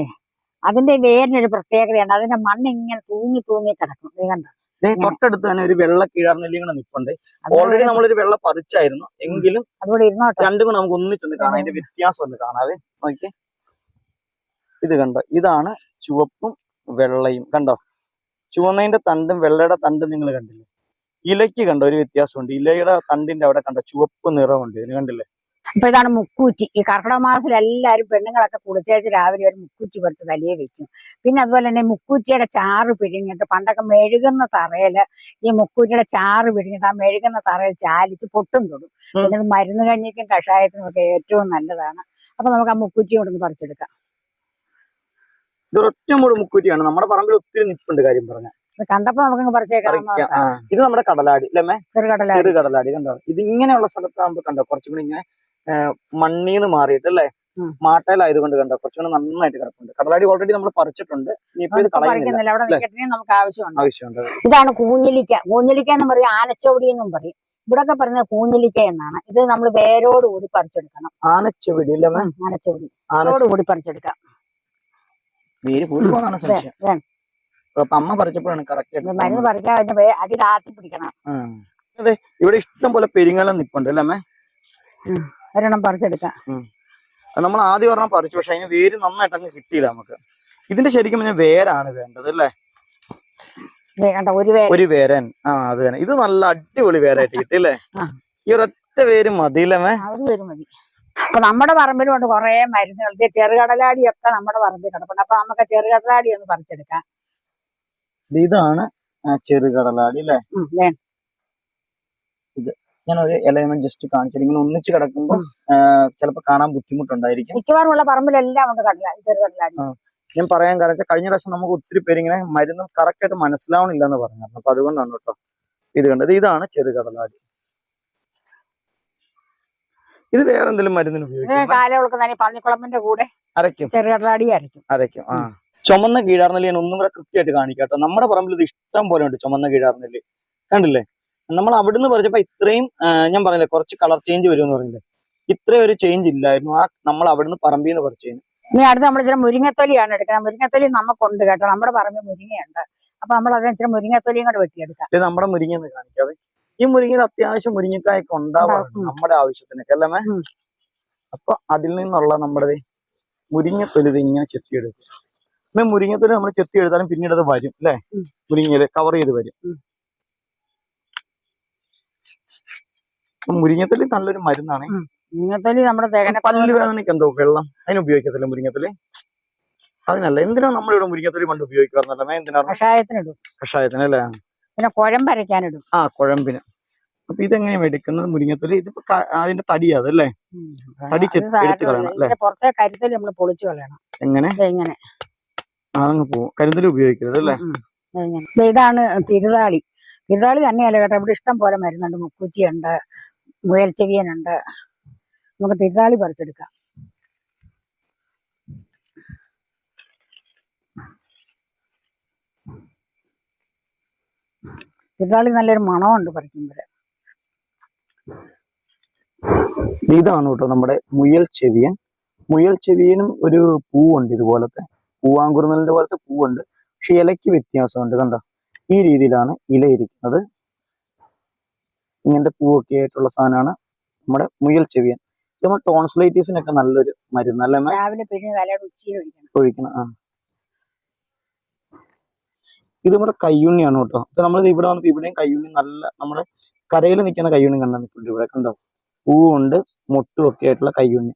അതിന്റെ വേരിനൊരു പ്രത്യേകതയാണ് അതിന്റെ മണ്ണ് ഇങ്ങനെ തൂങ്ങി തൂങ്ങി കിടക്കും. കണ്ടോ. തൊട്ടടുത്ത് തന്നെ ഒരു വെള്ള കീഴാർനെല്ലി കൂടെ നിപ്പുണ്ട്. ഓൾറെഡി നമ്മളൊരു വെള്ള പറിച്ചായിരുന്നു. എങ്കിലും രണ്ടും കൂടെ നമുക്ക് ഒന്നിച്ചൊന്ന് കാണാം. അതിന്റെ വ്യത്യാസം ഒന്ന് കാണാവേ. നോക്കി ഇത് കണ്ടോ? ഇതാണ് ചുവപ്പും വെള്ളയും. കണ്ടോ? ചുവന്നതിന്റെ തണ്ടും വെള്ളയുടെ തണ്ടും നിങ്ങൾ കണ്ടില്ലേ? ഇലയ്ക്ക് കണ്ടോ? ഒരു വ്യത്യാസമുണ്ട്. ഇലയുടെ തണ്ടിന്റെ അവിടെ കണ്ട? ചുവപ്പ് നിറമുണ്ട്. ഇതിന് കണ്ടില്ലേ? അപ്പൊ ഇതാണ് മുക്കൂറ്റി. ഈ കർക്കിടക മാസത്തിൽ എല്ലാവരും പെണ്ണുങ്ങളൊക്കെ കുളിച്ചേച്ച് രാവിലെ ഒരു മുക്കൂറ്റി പറിച്ച് തലയെ വെക്കും. പിന്നെ അതുപോലെ തന്നെ മുക്കൂറ്റിയുടെ ചാറ് പിഴിഞ്ഞിട്ട് പണ്ടൊക്കെ മെഴുകുന്ന തറയിൽ ഈ മുക്കൂറ്റിയുടെ ചാറ് പിഴിഞ്ഞിട്ട് ആ മെഴുകുന്ന തറയിൽ ചാലിച്ച് പൊട്ടും തൊടും. പിന്നെ മരുന്ന് കഞ്ഞിക്കും കഷായത്തിനും ഒക്കെ ഏറ്റവും നല്ലതാണ്. അപ്പൊ നമുക്ക് ആ മുക്കൂറ്റി കൊണ്ടൊന്ന് പറിച്ചെടുക്കാം. ഇത് ഒറ്റ മൂട് മുക്കൂറ്റിയാണ്. നമ്മുടെ പറമ്പിൽ ഒത്തിരി നിപ്പുണ്ട് കാര്യം പറഞ്ഞ കണ്ടപ്പോ നമുക്ക് പറിച്ചേക്കാം ഇത് നമ്മുടെ കടലാടി അല്ലേ ചെറു കടലാടി. കണ്ടോ? ഇത് ഇങ്ങനെയുള്ള സ്ഥലത്താകുമ്പോ കണ്ടോ? കുറച്ചും കൂടി ഇങ്ങനെ മണ്ണീന്ന് മാറിയിട്ട് അല്ലേ. മാട്ടയിലായതുകൊണ്ട് കണ്ടോ കുറച്ചും കൂടി നന്നായിട്ട് കിടപ്പുണ്ട്. കടലാടി ഓൾറെഡി നമ്മൾ പറിച്ചിട്ടുണ്ട്. ഇനിയിപ്പോ ഇത് കളയുന്നില്ല. ആവശ്യമുണ്ട്. ഇതാണ് കൂഞ്ഞിലിക്ക. കൂഞ്ഞിലിക്ക എന്ന് പറയും ആനച്ചോടി എന്നും പറയും. ഇവിടൊക്കെ പറയുന്നത് കൂഞ്ഞിലിക്ക എന്നാണ്. ഇത് നമ്മൾ വേരോടുകൂടി പറിച്ചെടുക്കണം. ആനച്ചോടി അല്ലേ മേ? ആനച്ചോടി ആനോടുകൂടി പറിച്ചെടുക്കാം. വേര് പോയി പോകാനാണ് ദേ, സംശയം. ദേ, അപ്പൊ അമ്മ പറിച്ചപ്പോഴാണ് കറക്റ്റ് മരുന്ന് പറിക്കാൻ പിടിക്കണം. അതെ ഇവിടെ ഇഷ്ടം പോലെ പെരിങ്ങലം നിപ്പുണ്ട് അല്ലേ അമ്മേ? ഒരെണ്ണം പറിച്ചെടുക്കാം. നമ്മൾ ആദ്യം ഒരെണ്ണം പറിച്ചു പക്ഷെ അതിന് വേര് നന്നായിട്ട് അങ്ങ് കിട്ടിയില്ല നമുക്ക്. ഇതിന്റെ ശരിക്കും പറഞ്ഞാൽ വേരാണ് വേണ്ടത് അല്ലേ? ഒരു വേരൻ. ആ അത് തന്നെ. ഇത് നല്ല അടിപൊളി വേരായിട്ട് കിട്ടി അല്ലേ? ഈ ഒരൊറ്റ വേര് മതിയില്ലേ അപ്പൊ നമ്മുടെ പറമ്പിലുണ്ട് കുറേ കുറെ മരുന്നുകൾ. ചെറുകടലാടിയൊക്കെ നമ്മുടെ പറമ്പിൽ കിടപ്പുണ്ട്. അപ്പൊ നമുക്ക് ചെറുകടലാടി ഒന്ന് പറിച്ചെടുക്കാം. ഇത് ഇതാണ് ചെറുകടലാടി അല്ലേ? ഇത് ഞാൻ ഒരു ഇലയൊന്നും ജസ്റ്റ് കാണിച്ചത് ഇങ്ങനെ ഒന്നിച്ച് കിടക്കുമ്പോൾ ചിലപ്പോൾ കാണാൻ ബുദ്ധിമുട്ടുണ്ടായിരിക്കും. മിക്കവാറും ഉള്ള പറമ്പിലെല്ലാം ഉണ്ട് കടല ചെറുകടലാടി. ഞാൻ പറയാൻ കാരണം വെച്ചാൽ കഴിഞ്ഞ പ്രാവശ്യം നമുക്ക് ഒത്തിരി പേര് ഇങ്ങനെ മരുന്ന് കറക്റ്റ് ആയിട്ട് മനസ്സിലാവണില്ല എന്ന് പറഞ്ഞു അപ്പൊ അതുകൊണ്ടാണ് കേട്ടോ ഇത് കണ്ടത്. ഇതാണ് ചെറുകടലാടി. ഇത് വേറെ എന്തെങ്കിലും മരുന്നിന് ഉപയോഗിക്കും? പന്നിക്കുളമ്പിന്റെ കൂടെ അരയ്ക്കും. ചെറുകടലാടി അരയ്ക്കും അരയ്ക്കും. ആ. ചുമന്ന കീഴാർനെല്ലി ഞാൻ ഒന്നും കൂടെ കൃത്യമായിട്ട് കാണിക്കാട്ടോ നമ്മുടെ പറമ്പിൽ ഇത് ഇഷ്ടം പോലെ ഉണ്ട് ചുമന്ന കീഴാർനെല്ലി കണ്ടില്ലേ? നമ്മൾ അവിടുന്ന് പറിച്ചപ്പോ ഇത്രയും ഞാൻ പറഞ്ഞില്ലേ കുറച്ച് കളർ ചേഞ്ച് വരും എന്ന് പറഞ്ഞില്ലേ? ഇത്രയും ഒരു ചേഞ്ച് ഇല്ലായിരുന്നു. ആ നമ്മൾ അവിടുന്ന് പറമ്പിൽ നിന്ന് പറിച്ചതിന് ഇനി അടുത്ത് നമ്മൾ ഇച്ചിരി മുരിങ്ങത്തൊലിയാണ് എടുക്കുന്നത്. മുരിങ്ങത്തൊലി നമുക്കുണ്ട് കേട്ടോ. നമ്മുടെ പറമ്പിൽ മുരിങ്ങയുണ്ട്. അപ്പൊ നമ്മൾ അതിനനുസരിച്ച് ഇച്ചിരി മുരിങ്ങത്തൊലിയും കൂടെ വെട്ടിയെടുക്കാം. നമ്മുടെ മുരിങ്ങ കാണിക്കാവേ. ഈ മുരിങ്ങയിൽ അത്യാവശ്യം മുരിങ്ങക്കായൊക്കെ ഉണ്ടാവാറുണ്ട് ഉണ്ടാവും. നമ്മുടെ ആവശ്യത്തിനൊക്കെ അല്ലേ അപ്പൊ അതിൽ നിന്നുള്ള നമ്മുടെ മുരിങ്ങ മുരിങ്ങത്തൊലി ഇത് ഇങ്ങനെ ചെത്തിയെടുക്കും. മേ മുരിങ്ങത്തൊലി നമ്മൾ ചെത്തിയെടുത്താലും പിന്നീട് അത് വരും അല്ലെ. മുരിങ്ങയിൽ കവർ ചെയ്ത് വരും. മുരിങ്ങത്തൊലി നല്ലൊരു മരുന്നാണ്. മുരിങ്ങത്തൊലി നമ്മുടെ തേകന പല്ല് വേദനയ്ക്ക് എന്തോ വെള്ളം അതിന് ഉപയോഗിക്കത്തില്ല മുരിങ്ങത്തൊലി? അതിനല്ല എന്തിനാ നമ്മളിവിടെ മുരിങ്ങത്തൊലി പണ്ട് ഉപയോഗിക്കാറുണ്ടല്ലോ എന്തിനാണ്? കഷായത്തിന് അല്ലേ പിന്നെ കുഴമ്പരയ്ക്കാനിടും ആ കുഴമ്പിന്. അപ്പൊ ഇതെങ്ങനെയാ എടുക്കുന്നത്? മുരിങ്ങത്തൊലി. ഇതിപ്പോ അതിന്റെ തടിയാ അതല്ലേ. തടി. എടുത്ത് കളയണം അല്ലേ? പുറത്തെ കരുത്തൽ നമ്മൾ പൊളിച്ചു കളയണം. എങ്ങനെ? ഇങ്ങനെ. അതങ്ങ് പോവും. കരിന്തലി ഉപയോഗിക്കരുത് അല്ലേ? ഇതാണ് തിരുതാളി. തിരുതാളി തന്നെയല്ല കേട്ടോ. ഇവിടെ ഇഷ്ടം പോലെ മരുന്നുണ്ട്. മുക്കൂറ്റിയുണ്ട് മുയൽച്ചെവിയനുണ്ട്. നമുക്ക് തിരുതാളി പറിച്ചെടുക്കാം. തിരുതാളി നല്ലൊരു മണമുണ്ട് പറിക്കുമ്പോൾ ഇതാണ് കേട്ടോ നമ്മുടെ മുയൽ ചെവിയൻ. മുയൽ ചെവിയനും ഒരു പൂവുണ്ട് ഇതുപോലത്തെ. പൂവാങ്കുറുന്നലിന്റെ പോലത്തെ പൂവുണ്ട്. പക്ഷെ ഇലയ്ക്ക് വ്യത്യാസമുണ്ട് കണ്ടോ? ഈ രീതിയിലാണ് ഇല ഇരിക്കുന്നത്. ഇങ്ങനത്തെ പൂവൊക്കെ ആയിട്ടുള്ള സാധനമാണ് നമ്മുടെ മുയൽ ചെവിയൻ. ഇത് നമ്മുടെ ടോൺസ്ലൈറ്റീസിനൊക്കെ നല്ലൊരു മരുന്ന് അല്ലേ രാവിലെ ഒഴിക്കണം. ആ. ഇത് നമ്മുടെ കയ്യുണ്ണിയാണ് കേട്ടോ. അപ്പൊ നമ്മൾ ഇവിടെ വന്നപ്പോ ഇവിടെയും കയ്യുണ്ണി നല്ല നമ്മുടെ കരയിൽ നിൽക്കുന്ന കയ്യുണ്ണി കണ്ടാൽ നിൽക്കുന്നുണ്ട് ഇവിടെ. കണ്ടോ? പൂവുണ്ട് മുട്ടും ഒക്കെ ആയിട്ടുള്ള കയ്യുണ്ണി.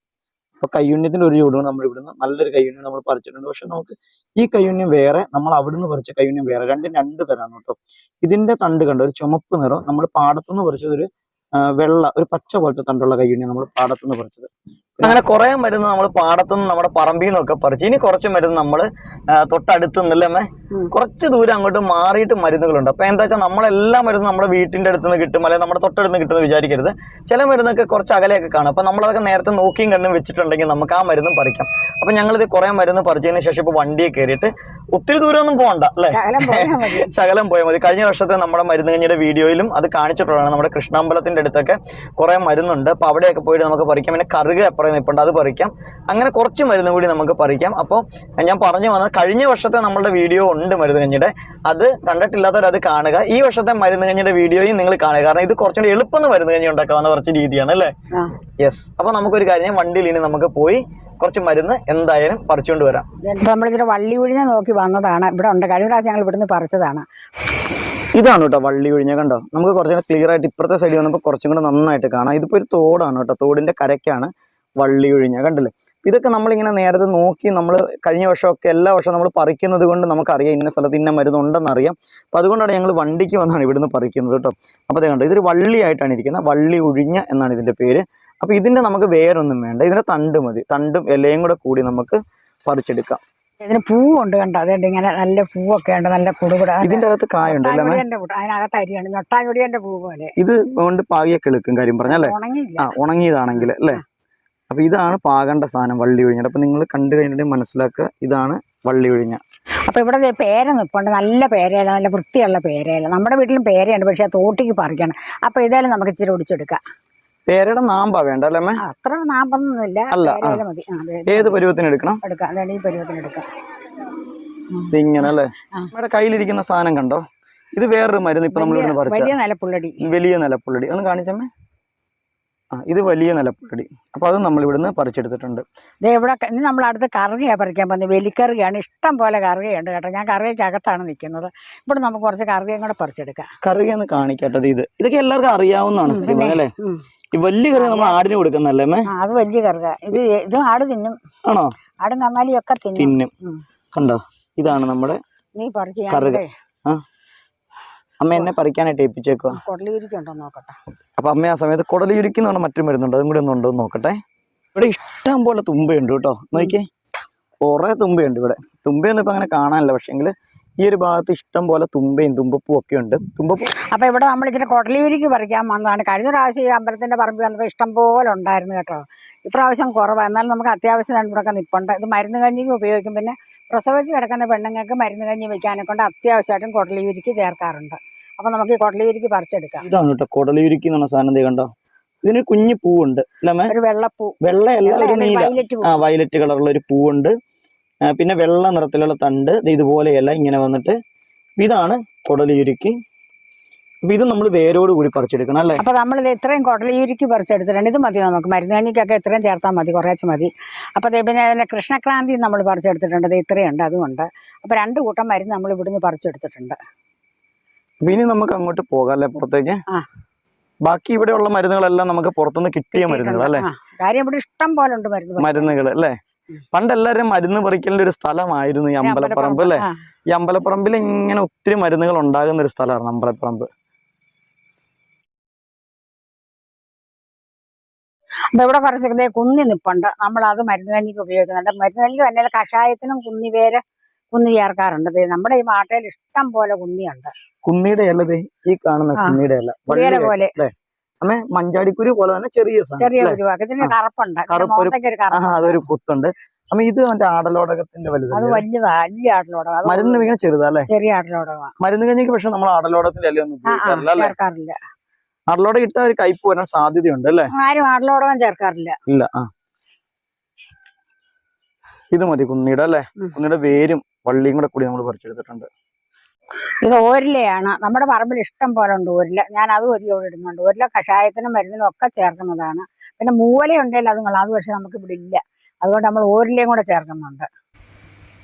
അപ്പൊ കയ്യുണ്യത്തിന്റെ ഒരു ചൂടാണ് നമ്മൾ ഇവിടുന്ന് നല്ലൊരു കയ്യുണ്ണി നമ്മൾ പറിച്ചിട്ടുണ്ട്. പക്ഷെ നമുക്ക് ഈ കയ്യുണ്യം വേറെ നമ്മൾ അവിടുന്ന് പറിച്ച കയ്യുണ്യം വേറെ. രണ്ടും രണ്ട് തരാണ് കേട്ടോ. ഇതിന്റെ തണ്ട് കണ്ടോ? ഒരു ചുമപ്പ് നിറം. നമ്മൾ പാടത്തുനിന്ന് പറിച്ചത് ഒരു വെള്ള ഒരു പച്ച പോലത്തെ തണ്ടുള്ള കയ്യുണ്ണി നമ്മൾ പാടത്തുനിന്ന് പറിച്ചത്. അങ്ങനെ കുറെ മരുന്ന് നമ്മൾ പാടത്തുനിന്ന് നമ്മുടെ പറമ്പിൽ നിന്നൊക്കെ പറിച്ചു ഇനി കുറച്ച് മരുന്ന് നമ്മൾ തൊട്ടടുത്ത് നിന്നല്ലേ അമ്മേ? കുറച്ച് ദൂരം അങ്ങോട്ട് മാറിയിട്ട് മരുന്നുകളുണ്ട്. അപ്പൊ എന്താ വെച്ചാൽ നമ്മളെല്ലാ മരുന്നും നമ്മുടെ വീട്ടിന്റെ അടുത്ത് നിന്ന് കിട്ടും അല്ലെങ്കിൽ നമ്മുടെ തൊട്ടടുത്ത് നിന്ന് കിട്ടുമെന്ന് വിചാരിക്കരുത്. ചില മരുന്നൊക്കെ കുറച്ച് അകലെയൊക്കെ കാണും. അപ്പൊ നമ്മളതൊക്കെ നേരത്തെ നോക്കിയും കണ്ടും വെച്ചിട്ടുണ്ടെങ്കിൽ നമുക്ക് ആ മരുന്നും പറിക്കാം. അപ്പൊ ഞങ്ങളിത് കുറെ മരുന്ന് പറിച്ചതിന് ശേഷം ഇപ്പൊ വണ്ടിയെ കയറിയിട്ട് ഒത്തിരി ദൂരമൊന്നും പോകണ്ട അല്ലേ? ശകലം പോയാൽ മതി. കഴിഞ്ഞ വർഷത്തെ നമ്മുടെ മരുന്ന് കഴിഞ്ഞ വീഡിയോയിലും അത് കാണിച്ചിട്ടുള്ളതാണ് നമ്മുടെ കൃഷ്ണാമ്പലത്തിന്റെ അടുത്തൊക്കെ കുറെ മരുന്നുണ്ട്. അപ്പൊ അവിടെയൊക്കെ പോയിട്ട് നമുക്ക് പറിക്കാം. പിന്നെ കറുക അപ്പുറം നിൽപ്പുണ്ട് അത് പറിക്കാം. അങ്ങനെ കുറച്ച് മരുന്ന് കൂടി നമുക്ക് പറിക്കാം. അപ്പോൾ ഞാൻ പറഞ്ഞു വന്നത് കഴിഞ്ഞ വർഷത്തെ നമ്മളുടെ വീഡിയോ ഉണ്ട് മരുന്ന് കഞ്ഞിയുടെ. അത് കണ്ടിട്ടില്ലാത്തവർ അത് കാണുക. ഈ വർഷത്തെ മരുന്ന് കഞ്ഞിയുടെ വീഡിയോയും നിങ്ങൾ കാണുക. കാരണം ഇത് കുറച്ചുകൂടി എളുപ്പം മരുന്ന് കഞ്ഞി ഉണ്ടാക്കാവുന്ന കുറച്ച് രീതിയാണ് അല്ലേ? യെസ് അപ്പോൾ നമുക്കൊരു കാര്യം. വണ്ടിയിൽ ഇനി നമുക്ക് പോയി കുറച്ച് മരുന്ന് എന്തായാലും പറിച്ചുകൊണ്ട് വരാം. ഇപ്പൊ വള്ളി ഒഴിഞ്ഞ നോക്കി വന്നതാണ്. ഇവിടെ ഉണ്ട്. കഴിഞ്ഞ പ്രാവശ്യം ഞങ്ങൾ ഇവിടുന്ന് പറിച്ചതാണ്. ഇതാണ് കേട്ടോ വള്ളി ഒഴിഞ്ഞ കണ്ടോ? നമുക്ക് കുറച്ചും കൂടെ ക്ലിയർ ആയിട്ട് ഇപ്പുറത്തെ സൈഡിൽ വന്നപ്പോൾ കുറച്ചും കൂടെ നന്നായിട്ട് കാണാം. ഇതിപ്പോ ഒരു തോടാണ് കേട്ടോ. തോടിന്റെ കരയ്ക്കാണ്. വള്ളി ഒഴിഞ്ഞ കണ്ടില്ലേ? ഇതൊക്കെ നമ്മളിങ്ങനെ നേരത്തെ നോക്കി നമ്മൾ കഴിഞ്ഞ വർഷമൊക്കെ എല്ലാ വർഷവും നമ്മൾ പറിക്കുന്നത് കൊണ്ട് നമുക്കറിയാം ഇന്ന സ്ഥലത്ത് ഇന്ന മരുന്നുണ്ടെന്ന് അറിയാം അപ്പം അതുകൊണ്ടാണ് ഞങ്ങൾ വണ്ടിക്ക് വന്നാണ് ഇവിടുന്ന് പറിക്കുന്നത് കേട്ടോ. അപ്പോൾ അത് കണ്ടോ ഇതൊരു വള്ളിയായിട്ടാണ് ഇരിക്കുന്നത്. വള്ളി ഒഴിഞ്ഞ എന്നാണ് ഇതിന്റെ പേര്. അപ്പോൾ ഇതിന്റെ നമുക്ക് വേറൊന്നും വേണ്ട. ഇതിന്റെ തണ്ട് മതി. തണ്ടും ഇലയും കൂടെ കൂടി നമുക്ക് പറിച്ചെടുക്കാം. ഇതിന് പൂവുണ്ട് കണ്ടോ? അതുകൊണ്ട് ഇങ്ങനെ നല്ല പൂവൊക്കെ ഉണ്ട്. നല്ല കുടുകുട ഇതിന്റെ അകത്ത് കായുണ്ട് അതിനകത്ത് അരിയാണ് ഞൊട്ടാഞ്ഞൊടിയന്റെ പൂ പോലെ. ഇത് കൊണ്ട് പാകിയൊക്കെ എടുക്കും കാര്യം പറഞ്ഞല്ലേ ഉണങ്ങിയതാണെങ്കിൽ അല്ലേ? അപ്പൊ ഇതാണ് പാകേണ്ട സാധനം വള്ളി ഒഴിഞ്ഞത്. അപ്പൊ നിങ്ങൾ കണ്ടു കഴിഞ്ഞിട്ടുണ്ടെങ്കിൽ മനസ്സിലാക്കുക ഇതാണ് വള്ളി ഒഴിഞ്ഞ. അപ്പൊ ഇവിടെ പേര നിൽപ്പുണ്ട് നല്ല പേരയില നല്ല വൃത്തിയുള്ള പേരയില. നമ്മുടെ വീട്ടിലും പേരയുണ്ട് പക്ഷെ തോട്ടിക്ക് പറിക്കണം. അപ്പൊ ഇതായാലും നമുക്ക് ഇച്ചിരി ഒടിച്ചെടുക്കാം. പേരയുടെ നാമ്പാ വേണ്ട അല്ലേ അത്ര നാമ്പൊന്നുമില്ല അല്ല, മതി. ഏത് പരുവത്തിന് എടുക്കണം? എടുക്കാം അതാണ് ഈ പരുവത്തിന് എടുക്കാം. ഇങ്ങനെ അല്ലേ. നമ്മുടെ കയ്യിലിരിക്കുന്ന സാധനം കണ്ടോ? ഇത് വേറൊരു മരുന്ന് ഇപ്പൊ നമ്മൾ ഇവിടുന്ന് പറിച്ച. വലിയ നിലപ്പുള്ളടി. വലിയ നിലപ്പുള്ളടി. ഒന്ന് കാണിച്ചമ്മേ. ആ ഇത് വലിയ നിലപ്പടി. അപ്പൊ അത് നമ്മൾ ഇവിടുന്ന് പറിച്ചെടുത്തിട്ടുണ്ട്. ദേ ഇവിടെ ഇനി നമ്മൾ അടുത്ത് കറുകയാണ് പറിക്കാൻ പോകുന്നത്. വെലിക്കറുകയാണ് ഇഷ്ടം പോലെ കറുകയുണ്ട് കേട്ടോ. ഞാൻ കറുകയ്ക്കകത്താണ് നിൽക്കുന്നത് ഇവിടെ നമുക്ക് കുറച്ച് കറുകയും കൂടെ പറിച്ചെടുക്കാം. കറുകയെന്ന് കാണിക്കട്ടത് ഇത്. ഇതൊക്കെ എല്ലാവർക്കും അറിയാവുന്നതാണ്. അല്ലേ? ഈ വലിയ കറി നമ്മൾ ആടിന് കൊടുക്കുന്നല്ലേ അത് വലിയ കറുക ഇത് ഇത് ആട് തിന്നും. ആണോ? ആട് നന്നാലിയൊക്കെ ഒക്കെ തിന്നും. തിന്നും കണ്ടോ? ഇതാണ് നമ്മുടെ നീ പറിക്കുക കറുക. ആ അമ്മ എന്നെ പറിക്കാനായിട്ട് ഏൽപ്പിച്ചേക്കുക നോക്കട്ടെ. അപ്പൊ അമ്മ ആ സമയത്ത് കുടലിയുരിക്കുന്ന പറഞ്ഞ മറ്റും വരുന്നുണ്ട്. അതും കൂടി ഒന്ന് ഉണ്ടോ നോക്കട്ടെ. ഇവിടെ ഇഷ്ടം പോലെ തുമ്പയുണ്ട് കേട്ടോ. നോക്കിയേ കൊറേ തുമ്പയുണ്ട് ഇവിടെ. തുമ്പയൊന്നും ഇപ്പൊ അങ്ങനെ കാണാനില്ല. പക്ഷെങ്കിൽ ഈ ഒരു ഭാഗത്ത് ഇഷ്ടം പോലെ തുമ്പയും തുമ്പപ്പൂ ഒക്കെ ഉണ്ട്. തുമ്പപ്പൂ അപ്പൊ ഇവിടെ നമ്മൾ ഇച്ചിരി കൊടലിയൂരിക്ക് പറിക്കാൻ വന്നതാണ്. കഴിഞ്ഞ പ്രാവശ്യം ഈ അമ്പലത്തിന്റെ പറമ്പിൽ വന്നപ്പോൾ ഇഷ്ടം പോലെ ഉണ്ടായിരുന്നു കേട്ടോ. ഇപ്രാവശ്യം കുറവാണ് എന്നാലും നമുക്ക് അത്യാവശ്യം രണ്ടിടക്കെ നിപ്പുണ്ട്. ഇത് മരുന്ന് കഞ്ഞിക്ക് ഉപയോഗിക്കും. പിന്നെ പ്രസവിച്ച് കിടക്കുന്ന പെണ്ണുങ്ങൾക്ക് മരുന്ന് കഞ്ഞി വെക്കാനെ കൊണ്ട് അത്യാവശ്യമായിട്ടും കൊടലിയുരിക്ക് ചേർക്കാറുണ്ട്. അപ്പൊ നമുക്ക് ഈ കൊടലിയൂരിക്ക് പറിച്ചെടുക്കാം. ഇതാണ് കേട്ടോ. കുടലിയുരുക്കി എന്ന് പറഞ്ഞ സാധനം ദേ കണ്ടോ? ഇതിന് കുഞ്ഞു പൂവുണ്ട്? ഒരു വെള്ളപ്പൂ വെള്ളയല്ല ഒരു നീല. വയലറ്റ് ആ വയലറ്റ് കളറുള്ള ഒരു പൂവുണ്ട്. പിന്നെ വെള്ള നിറത്തിലുള്ള തണ്ട്. ഇതുപോലെയല്ല ഇങ്ങനെ വന്നിട്ട്. ഇതാണ് കുടലിയുരുക്കി അപ്പൊ ഇത് നമ്മൾ വേരോട് കൂടി പറിച്ചെടുക്കണം അല്ലേ? അപ്പൊ നമ്മൾ ഇത്രയും കൊടലിയൂരിക്ക് പറിച്ചെടുത്തിട്ടുണ്ട്. ഇത് മതി നമുക്ക്. മരുന്ന് കഞ്ഞിക്കൊക്കെ ഇത്രയും ചേർത്താൽ മതി. കുറേച്ച് മതി. അപ്പൊ പിന്നെ അതിന്റെ കൃഷ്ണക്രാന്തി നമ്മൾ പറിച്ചെടുത്തിട്ടുണ്ട്. ഇത് ഇത്രയുണ്ട് അതുകൊണ്ട് അപ്പൊ രണ്ട് കൂട്ടം മരുന്ന് നമ്മൾ ഇവിടുന്ന് പറിച്ചെടുത്തിട്ടുണ്ട്. ഇനി നമുക്ക് അങ്ങോട്ട് പോകാം അല്ലേ പുറത്തേക്ക്. ബാക്കി ഇവിടെയുള്ള മരുന്നുകളെല്ലാം നമുക്ക് പുറത്തുനിന്ന് കിട്ടിയ മരുന്നുകൾ അല്ലേ? കാര്യം ഇവിടെ ഇഷ്ടം പോലെ ഉണ്ട് മരുന്ന് മരുന്നുകൾ അല്ലേ. പണ്ട് എല്ലാവരും മരുന്ന് പറിക്കലിന്റെ ഒരു സ്ഥലമായിരുന്നു ഈ അമ്പലപ്പറമ്പ്. അല്ലേ? ഈ അമ്പലപ്പറമ്പിൽ ഇങ്ങനെ ഒത്തിരി മരുന്നുകൾ ഉണ്ടാകുന്ന ഒരു സ്ഥലമാണ് അമ്പലപ്പറമ്പ്. അപ്പൊ ഇവിടെ കുറച്ച് കുന്നി നിപ്പുണ്ട്. നമ്മൾ അത് മരുന്ന് കഞ്ഞിക്ക് ഉപയോഗിക്കുന്നുണ്ട്. മരുന്ന് കഞ്ഞി തന്നെ കഷായത്തിനും കുന്നി പേര് കുന്നി ചേർക്കാറുണ്ട്. നമ്മുടെ ഈ മാട്ടയിൽ ഇഷ്ടം പോലെ കുന്നിയുണ്ട്. കുന്നിയുടെ ഈ കാണുന്ന. കുന്നിയുടെ പോലെ. അമ്മേ മഞ്ചാടിക്കുരു പോലെ തന്നെ ചെറിയ ചെറിയ ഇതിന്. കറുപ്പുണ്ട്. അതൊരു കുത്തുണ്ട്. അമ്മ ഇത് മറ്റേ ആടലോടകത്തിന്റെ വലിയതാ വലിയ മരുന്ന് വീണ ചെറുതാ അല്ലേ? ചെറിയ ആട്ടിലോടകമാണ് മരുന്ന് കഞ്ഞിക്ക് പക്ഷെ നമ്മൾ ആടലോടകത്തിന്റെ അല്ലേ? ഒന്നും ചേർക്കാറില്ല. ആടലോടകം ഇട്ട ഒരു കയ്പ് വരാൻ സാധ്യതയുണ്ട് അല്ലേ? ആരും ആട്ടിലോടകം ചേർക്കാറില്ല. ഇല്ല ആ. ഇത് മതി കുന്നിയുടെ അല്ലേ. കുന്നിയുടെ വേരും വള്ളിയും കൂടെ കൂടി നമ്മൾ പറിച്ചെടുത്തിട്ടുണ്ട്. ഇത് ഓരിലയാണ്. നമ്മുടെ പറമ്പിൽ ഇഷ്ടം പോലെ ഉണ്ട് ഓരില. ഞാൻ അത് ഒരു ജോലി ഇടുന്നുണ്ട്. ഓരില കഷായത്തിനും മരുന്നിനും ഒക്കെ ചേർക്കുന്നതാണ്. പിന്നെ മൂവല ഉണ്ടെങ്കിൽ അതുങ്ങൾ അത് പക്ഷെ നമുക്ക് ഇവിടെ ഇല്ല. അതുകൊണ്ട് നമ്മൾ ഓരിലയും കൂടെ ചേർക്കുന്നുണ്ട്.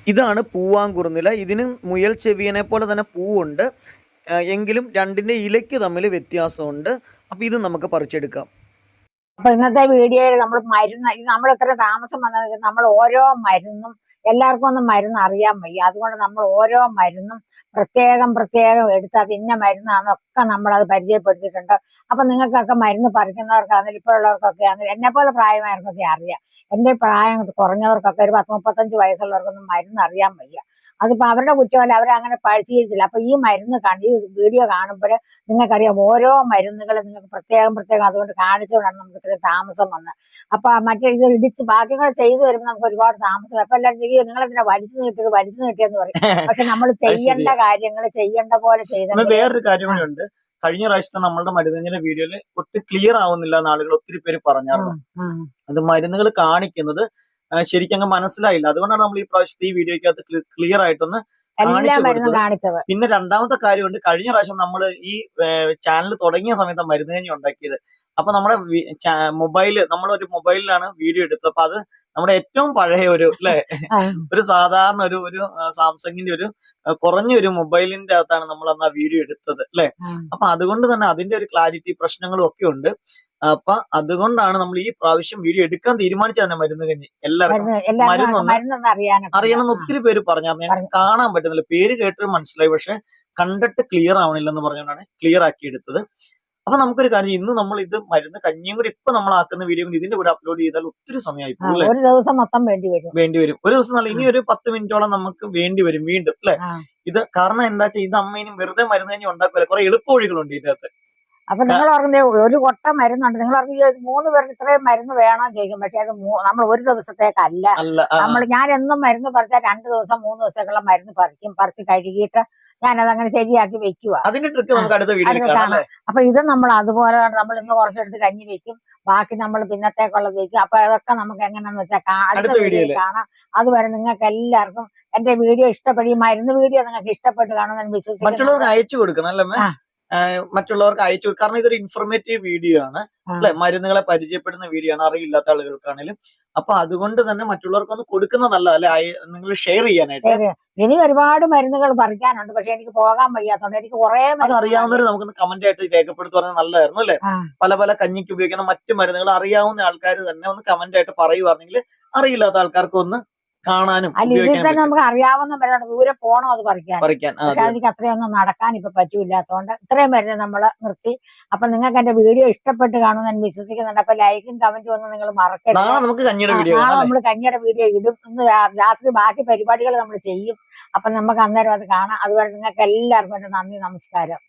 ഇതാണ് പൂവാങ്കുറുന്നില. ഇതിനും മുയൽ ചെവിയനെ പോലെ തന്നെ പൂവുണ്ട്. എങ്കിലും രണ്ടിന്റെ ഇലയ്ക്ക് തമ്മിൽ വ്യത്യാസമുണ്ട്. അപ്പൊ ഇത് നമുക്ക് പറിച്ചെടുക്കാം. അപ്പൊ ഇന്നത്തെ വീഡിയോയിൽ നമ്മൾ മരുന്ന് നമ്മൾ ഇത്ര താമസം വന്നത് നമ്മൾ ഓരോ മരുന്നും എല്ലാവർക്കും ഒന്നും മരുന്ന് അറിയാൻ വയ്യ. അതുകൊണ്ട് നമ്മൾ ഓരോ മരുന്നും പ്രത്യേകം പ്രത്യേകം എടുത്ത് അത് ഇന്ന മരുന്നാണെന്നൊക്കെ നമ്മളത് പരിചയപ്പെടുത്തിയിട്ടുണ്ട്. അപ്പൊ നിങ്ങൾക്കൊക്കെ മരുന്ന് പറിക്കുന്നവർക്കാണെങ്കിലും ഇപ്പോഴുള്ളവർക്കൊക്കെ എന്നെ പോലെ പ്രായമായവർക്കൊക്കെ അറിയാം. എന്റെ പ്രായം കുറഞ്ഞവർക്കൊക്കെ ഒരു പത്ത് മുപ്പത്തഞ്ച് വയസ്സുള്ളവർക്കൊന്നും മരുന്ന് അറിയാൻ വയ്യ. അതിപ്പോ അവരുടെ കുറ്റമല്ല അവരങ്ങനെ പരിശീലിച്ചില്ല. അപ്പൊ ഈ മരുന്ന് കണ്ട് ഈ വീഡിയോ കാണുമ്പോൾ നിങ്ങൾക്കറിയാം ഓരോ മരുന്നുകളും നിങ്ങൾക്ക് പ്രത്യേകം പ്രത്യേകം അതുകൊണ്ട് കാണിച്ചുകൊണ്ടാണ് നമുക്ക് ഇത്രയും താമസം വന്നത് അപ്പൊ മറ്റേ ഇത് ഇടിച്ച് ബാക്കികൾ ചെയ്തു വരുമ്പോൾ നമുക്ക് ഒരുപാട് താമസം. അപ്പൊ എല്ലാവരും ചെയ്യും നിങ്ങൾ ഇതിനെ വലിച്ചു നീട്ടിയത് വലിച്ചു നീട്ടിയെന്ന് പറയും? പക്ഷെ നമ്മൾ ചെയ്യേണ്ട കാര്യങ്ങൾ ചെയ്യേണ്ട പോലെ ചെയ്ത വേറൊരു കാര്യം കഴിഞ്ഞ പ്രാവശ്യത്തെ നമ്മളുടെ മരുന്നിന്റെ വീഡിയോയിൽ ഒട്ടും ക്ലിയർ ആവുന്നില്ല എന്ന് ആളുകൾ ഒത്തിരി പേര് പറഞ്ഞായിരുന്നു. അത് മരുന്നുകൾ കാണിക്കുന്നത് ശരിക്കും അങ്ങ് മനസ്സിലായില്ല. അതുകൊണ്ടാണ് നമ്മൾ ഈ പ്രാവശ്യത്തെ ഈ വീഡിയോയ്ക്കകത്ത് ക്ലിയർ ആയിട്ടൊന്ന്. കാണിച്ചത് പിന്നെ രണ്ടാമത്തെ കാര്യമുണ്ട്. കഴിഞ്ഞ പ്രാവശ്യം നമ്മൾ ഈ ചാനൽ തുടങ്ങിയ സമയത്ത് മരുന്ന് കഞ്ഞി ഉണ്ടാക്കിയത്. അപ്പൊ നമ്മുടെ മൊബൈൽ നമ്മളൊരു മൊബൈലിലാണ് വീഡിയോ എടുത്തത്. അപ്പൊ അത് നമ്മുടെ ഏറ്റവും പഴയ ഒരു അല്ലെ ഒരു സാധാരണ ഒരു ഒരു സാംസങ്ങിന്റെ ഒരു കുറഞ്ഞൊരു കുറഞ്ഞ ഒരു മൊബൈലിന്റെ അകത്താണ് നമ്മൾ അന്ന് ആ വീഡിയോ എടുത്തത് അല്ലെ. അപ്പൊ അതുകൊണ്ട് തന്നെ അതിന്റെ ഒരു ക്ലാരിറ്റി പ്രശ്നങ്ങളും ഒക്കെ ഉണ്ട്. അപ്പൊ അതുകൊണ്ടാണ് നമ്മൾ ഈ പ്രാവശ്യം വീഡിയോ എടുക്കാൻ തീരുമാനിച്ചത് തന്നെ മരുന്ന് കഞ്ഞി. എല്ലാവർക്കും മരുന്നൊന്ന് അറിയണമെന്ന് ഒത്തിരി പേര് പറഞ്ഞായിരുന്നു ഞങ്ങൾക്ക് കാണാൻ പറ്റുന്നില്ല. പേര് കേട്ട് മനസ്സിലായി. പക്ഷെ കണ്ടിട്ട് ക്ലിയർ ആവണില്ലെന്ന് പറഞ്ഞുകൊണ്ടാണ് ക്ലിയർ ആക്കി എടുത്തത്. അപ്പൊ നമുക്കൊരു കാര്യം ഇന്ന് നമ്മൾ ഇത് മരുന്ന് കഞ്ഞിയും കൂടി ഇപ്പൊ നമ്മൾ ആക്കുന്ന വീഡിയോ കൂടി ഇതിന്റെ കൂടെ അപ്ലോഡ് ചെയ്താൽ ഒത്തിരി സമയമായി ഒരു ദിവസം മൊത്തം വേണ്ടി വരും. വേണ്ടി വരും. ഒരു ദിവസം നല്ല ഇനി ഒരു പത്ത് മിനിറ്റോളം നമുക്ക് വേണ്ടി വരും വീണ്ടും അല്ലെ? ഇത് കാരണം എന്താ വെച്ചാൽ ഇത് അമ്മ ഇനി വെറുതെ മരുന്ന് കഞ്ഞി ഉണ്ടാക്കില്ല കുറെ എളുപ്പ വഴികളുണ്ട് ഇതിനകത്ത് അപ്പൊ നിങ്ങൾ പറഞ്ഞ ഒരു കൊട്ട മരുന്നുണ്ട്. നിങ്ങൾ ഓർക്കുന്നത് മൂന്ന് പേർക്ക് ഇത്രയും മരുന്ന് വേണം ചോദിക്കും. പക്ഷെ അത് നമ്മൾ ഒരു ദിവസത്തേക്കല്ല. നമ്മൾ ഞാൻ എന്നും മരുന്ന് പറിച്ചാൽ രണ്ട് ദിവസം മൂന്ന് ദിവസത്തേക്കുള്ള മരുന്ന് പറിക്കും. പറിച്ച് കഴുകിയിട്ട് ഞാനത് അങ്ങനെ ശരിയാക്കി വെക്കുക അതിന്റെ ട്രിക്ക് നമുക്ക് അടുത്ത. അപ്പൊ ഇത് നമ്മൾ അതുപോലെ നമ്മൾ ഇന്ന് കുറച്ചെടുത്ത് കഞ്ഞി വെക്കും. ബാക്കി നമ്മൾ പിന്നത്തേക്കുള്ളത് വെക്കും. അപ്പൊ അതൊക്കെ നമുക്ക് എങ്ങനെയാന്ന് വെച്ചാൽ അടുത്ത വീഡിയോയിൽ കാണാം. അതുവരെ നിങ്ങൾക്ക് എല്ലാവർക്കും എന്റെ വീഡിയോ ഇഷ്ടപ്പെടും ഈ മരുന്ന് വീഡിയോ നിങ്ങൾക്ക് ഇഷ്ടപ്പെട്ട് കാണുമെന്ന് വിശ്വസിക്കുന്നു. അയച്ചു കൊടുക്കണം അല്ലേ മറ്റുള്ളവർക്ക് അയച്ചു കാരണം ഇതൊരു ഇൻഫർമേറ്റീവ് വീഡിയോ ആണ്. അല്ലെ? മരുന്നുകളെ പരിചയപ്പെടുന്ന വീഡിയോ ആണ്. അറിയില്ലാത്ത ആളുകൾക്കാണെങ്കിലും. അപ്പൊ അതുകൊണ്ട് തന്നെ മറ്റുള്ളവർക്ക് മറ്റുള്ളവർക്കൊന്ന് കൊടുക്കുന്നതല്ല. അല്ലെ? നിങ്ങൾ ഷെയർ ചെയ്യാനായിട്ട്. ഇനി ഒരുപാട് മരുന്നുകൾ പറിക്കാനുണ്ട്. പക്ഷെ എനിക്ക് പോകാൻ വയ്യാത്തോണ്ട് എനിക്ക് കുറെ അതറിയാവുന്നവർ അറിയാവുന്നവർ നമുക്കൊന്ന് കമന്റ് ആയിട്ട് രേഖപ്പെടുത്തി പറഞ്ഞാൽ നല്ലതായിരുന്നു അല്ലെ? പല പല കഞ്ഞിക്ക് ഉപയോഗിക്കുന്ന മറ്റു മരുന്നുകൾ അറിയാവുന്ന ആൾക്കാർ തന്നെ ഒന്ന് കമന്റ് ആയിട്ട് പറയുവാണെങ്കിൽ അറിയില്ലാത്ത ആൾക്കാർക്ക് ഒന്ന് കാണാനും അല്ല ഇതിൽ തന്നെ നമുക്ക് അറിയാവുന്ന മരുന്നുണ്ട് ദൂരെ പോണോ അത് പറിക്കാൻ. പറിക്കാൻ. എനിക്ക് അത്രയൊന്നും നടക്കാൻ ഇപ്പൊ പറ്റൂലാത്തോണ്ട് ഇത്രയും വരെ നമ്മൾ നിർത്തി. അപ്പൊ നിങ്ങൾക്ക് എന്റെ വീഡിയോ ഇഷ്ടപ്പെട്ട് കാണുമെന്ന് ഞാൻ വിശ്വസിക്കുന്നുണ്ട്. അപ്പൊ ലൈക്കും കമന്റും ഒന്നും നിങ്ങൾ മറക്കരുത്. നാളെ നമ്മൾ കഞ്ഞിയുടെ വീഡിയോ ഇടും. ഇന്ന് രാത്രി ബാക്കി പരിപാടികൾ നമ്മൾ ചെയ്യും. അപ്പൊ നമുക്ക് അന്നേരം അത് കാണാം. അതുപോലെ നിങ്ങൾക്ക് എല്ലാവർക്കും എന്റെ നന്ദി നമസ്കാരം.